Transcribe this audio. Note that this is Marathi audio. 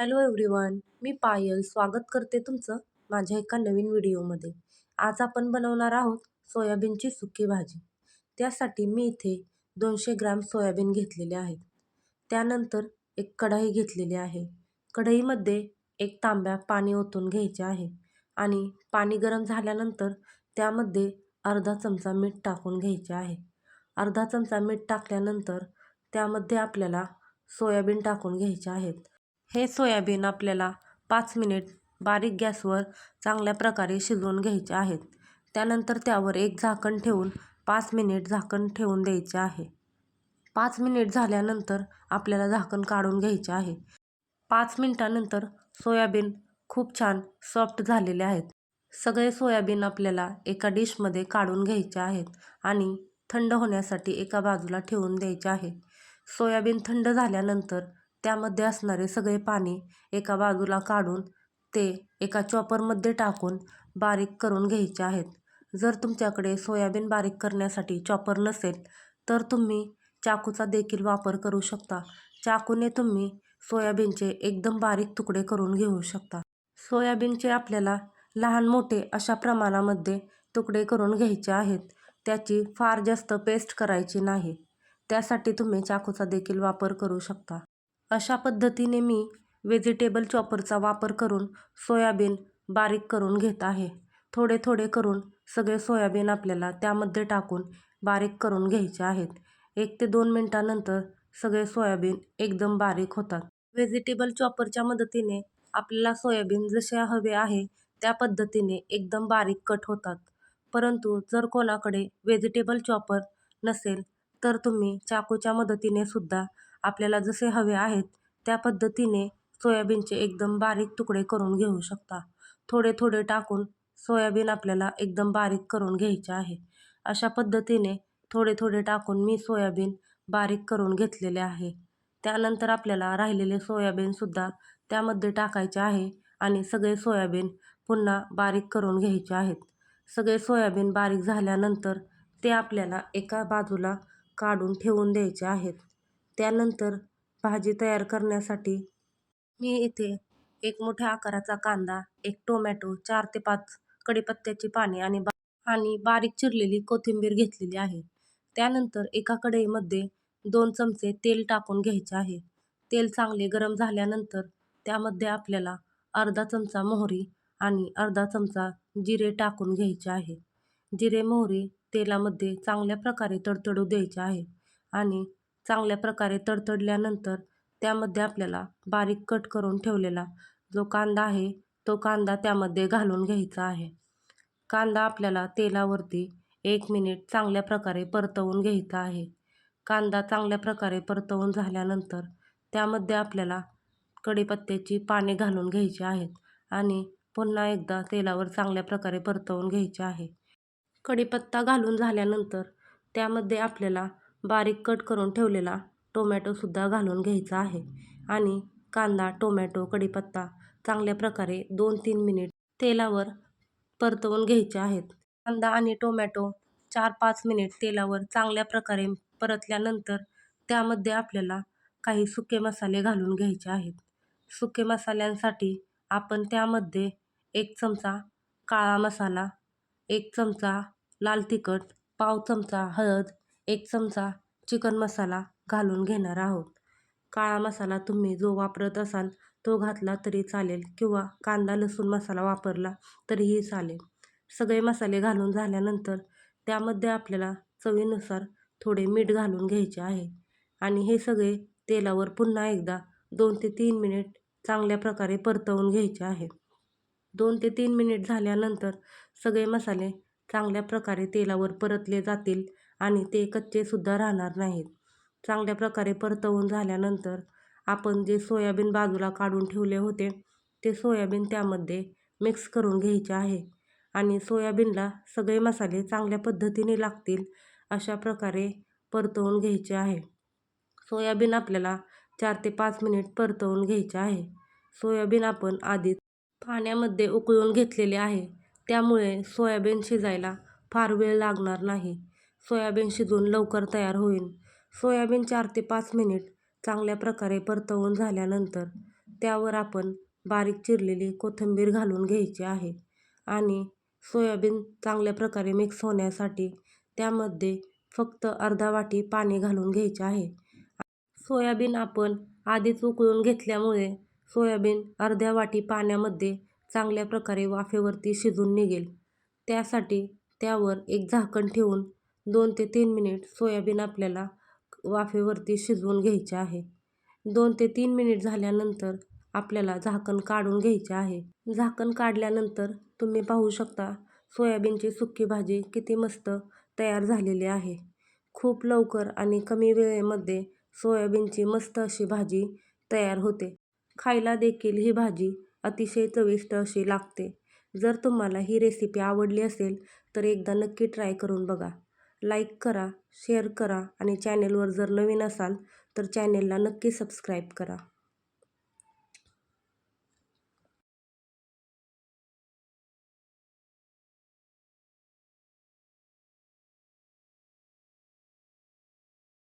हॅलो एव्हरीवन मी पायल स्वागत करते तुमचं माझ्या एका नवीन व्हिडिओमध्ये. आज आपण बनवणार आहोत सोयाबीनची सुकी भाजी. त्यासाठी मी इथे दोनशे ग्रॅम सोयाबीन घेतलेले आहेत. त्यानंतर एक कढई घेतलेली आहे. कढईमध्ये एक तांब्या पाणी ओतून घ्यायचे आहे आणि पाणी गरम झाल्यानंतर त्यामध्ये अर्धा चमचा मीठ टाकून घ्यायचे आहे. अर्धा चमचा मीठ टाकल्यानंतर त्यामध्ये आपल्याला सोयाबीन टाकून घ्यायचे आहेत. हे सोयाबीन आपल्याला पाच मिनिट बारीक गॅसवर चांगल्या प्रकारे शिजवून घ्यायचे आहेत. त्यानंतर त्यावर एक झाकण ठेवून पाच मिनिट झाकण ठेवून द्यायचे आहे. पाच मिनिट झाल्यानंतर आपल्याला झाकण काढून घ्यायचे आहे. पाच मिनिटानंतर सोयाबीन खूप छान सॉफ्ट झालेले आहेत. सगळे सोयाबीन आपल्याला एका डिशमध्ये काढून घ्यायचे आहेत आणि थंड होण्यासाठी एका बाजूला ठेवून द्यायचे आहे. सोयाबीन थंड झाल्यानंतर त्यामध्ये असणारे सगळे पाणी एका बाजूला काढून ते एका चॉपरमध्ये टाकून बारीक करून घ्यायचे आहेत. जर तुमच्याकडे सोयाबीन बारीक करण्यासाठी चॉपर नसेल तर तुम्ही चाकूचा देखील वापर करू शकता. चाकूने तुम्ही सोयाबीनचे एकदम बारीक तुकडे करून घेऊ शकता. सोयाबीनचे आपल्याला लहान मोठे अशा प्रमाणामध्ये तुकडे करून घ्यायचे आहेत. त्याची फार जास्त पेस्ट करायची नाही. त्यासाठी तुम्ही चाकूचा देखील वापर करू शकता. अशा पद्धतीने मी व्हेजिटेबल चॉपरचा वापर करून सोयाबीन बारीक करून घेत आहे. थोडे थोडे करून सगळे सोयाबीन आपल्याला त्यामध्ये टाकून बारीक करून घ्यायचे आहेत. एक ते दोन मिनटानंतर सगळे सोयाबीन एकदम बारीक होतात. व्हेजिटेबल चॉपरच्या मदतीने आपल्याला सोयाबीन जसे हवे आहे त्या पद्धतीने एकदम बारीक कट होतात. परंतु जर कोणाकडे व्हेजिटेबल चॉपर नसेल तर तुम्ही चाकूच्या मदतीने सुद्धा आपल्याला जसे हवे आहेत त्या पद्धतीने सोयाबीनचे एकदम बारीक तुकडे करून घेऊ शकता. थोडे थोडे टाकून सोयाबीन आपल्याला एकदम बारीक करून घ्यायचे आहे. अशा पद्धतीने थोडे थोडे टाकून मी सोयाबीन बारीक करून घेतलेले आहे. त्यानंतर आपल्याला राहिलेले सोयाबीनसुद्धा त्यामध्ये टाकायचे आहे आणि सगळे सोयाबीन पुन्हा बारीक करून घ्यायचे आहेत. सगळे सोयाबीन बारीक झाल्यानंतर ते आपल्याला एका बाजूला काढून ठेवून द्यायचे आहेत. त्यानंतर भाजी तयार करण्यासाठी मी इथे एक मोठ्या आकाराचा कांदा एक टोमॅटो चार ते पाच कढीपत्त्याची पाने आणि बा आणि बारीक चिरलेली कोथिंबीर घेतलेली आहे. त्यानंतर एका कढईमध्ये दोन चमचे तेल टाकून घ्यायचे आहे. तेल चांगले गरम झाल्यानंतर त्यामध्ये आपल्याला अर्धा चमचा मोहरी आणि अर्धा चमचा जिरे टाकून घ्यायचे आहे. जिरे मोहरी तेलामध्ये चांगल्या प्रकारे तडतडू द्यायचे आहे आणि चांगल्या प्रकारे तडतडल्यानंतर त्यामध्ये आपल्याला बारीक कट करून ठेवलेला जो कांदा आहे तो कांदा त्यामध्ये घालून घ्यायचा आहे. कांदा आपल्याला तेलावरती एक मिनिट चांगल्या प्रकारे परतवून घ्यायचा आहे. कांदा चांगल्या प्रकारे परतवून झाल्यानंतर त्यामध्ये आपल्याला कढीपत्त्याची पाने घालून घ्यायची आहेत आणि पुन्हा एकदा तेलावर चांगल्या प्रकारे परतवून घ्यायचे आहे. कढीपत्ता घालून झाल्यानंतर त्यामध्ये आपल्याला बारीक कट करून ठेवलेला टोमॅटोसुद्धा घालून घ्यायचा आहे. आणि कांदा टोमॅटो कढीपत्ता चांगल्या प्रकारे दोन तीन मिनिट तेलावर परतवून घ्यायचे आहेत. कांदा आणि टोमॅटो चार पाच मिनिट तेलावर चांगल्या प्रकारे परतल्यानंतर त्यामध्ये आपल्याला काही सुके मसाले घालून घ्यायचे आहेत. सुके मसाल्यांसाठी आपण त्यामध्ये एक चमचा काळा मसाला एक चमचा लाल तिखट पाव चमचा हळद एक चमचा चिकन मसाला घालून घेणार आहोत. काळा मसाला तुम्ही जो वापरत असाल तो घातला तरी चालेल किंवा कांदा लसूण मसाला वापरला तरीही चालेल. सगळे मसाले घालून झाल्यानंतर त्यामध्ये आपल्याला चवीनुसार थोडे मीठ घालून घ्यायचे आहे. आणि हे सगळे तेलावर पुन्हा एकदा दोन ते तीन मिनिट चांगल्या प्रकारे परतवून घ्यायचे आहे. दोन ते तीन मिनिट झाल्यानंतर सगळे मसाले चांगल्या प्रकारे तेलावर परतले जातील. आणि ते कच्चेसुद्धा राहणार नाहीत. चांगल्या प्रकारे परतवून झाल्यानंतर आपण जे सोयाबीन बाजूला काढून ठेवले होते ते सोयाबीन त्यामध्ये मिक्स करून घ्यायचे आहे. आणि सोयाबीनला सगळे मसाले चांगल्या पद्धतीने लागतील अशा प्रकारे परतवून घ्यायचे आहे. सोयाबीन आपल्याला चार ते पाच मिनिट परतवून घ्यायचे आहे. सोयाबीन आपण आधीच पाण्यामध्ये उकळून घेतलेले आहे. त्यामुळे सोयाबीन शिजायला फार वेळ लागणार नाही. सोयाबीन शिजून लवकर तयार होईल सोयाबीन चार ते पाच मिनिट चांगल्या प्रकारे परतवून झाल्यानंतर त्यावर आपण बारीक चिरलेली कोथिंबीर घालून घ्यायची आहे आणि सोयाबीन चांगल्या प्रकारे मिक्स होण्यासाठी त्यामध्ये फक्त अर्धा वाटी पाणी घालून घ्यायचे आहे. सोयाबीन आपण आधीच उकळून घेतल्यामुळे सोयाबीन अर्ध्या वाटी पाण्यामध्ये चांगल्या प्रकारे वाफेवरती शिजून निघेल. त्यासाठी त्यावर एक झाकण ठेवून दोन ते तीन मिनिट सोयाबीन आपल्याला वाफेवरती शिजवून घ्यायचे आहे. दोन ते तीन मिनिट झाल्यानंतर आपल्याला झाकण काढून घ्यायचे आहे. झाकण काढल्यानंतर तुम्ही पाहू शकता सोयाबीनची सुकी भाजी किती मस्त तयार झालेली आहे. खूप लवकर आणि कमी वेळेमध्ये सोयाबीनची मस्त अशी भाजी तयार होते. खायला देखील ही भाजी अतिशय चविष्ट अशी लागते. जर तुम्हाला ही रेसिपी आवडली असेल तर एकदा नक्की ट्राय करून बघा. लाईक करा शेअर करा आणि चॅनेलवर जर नवीन असाल तर चॅनेलला नक्की सबस्क्राईब करा.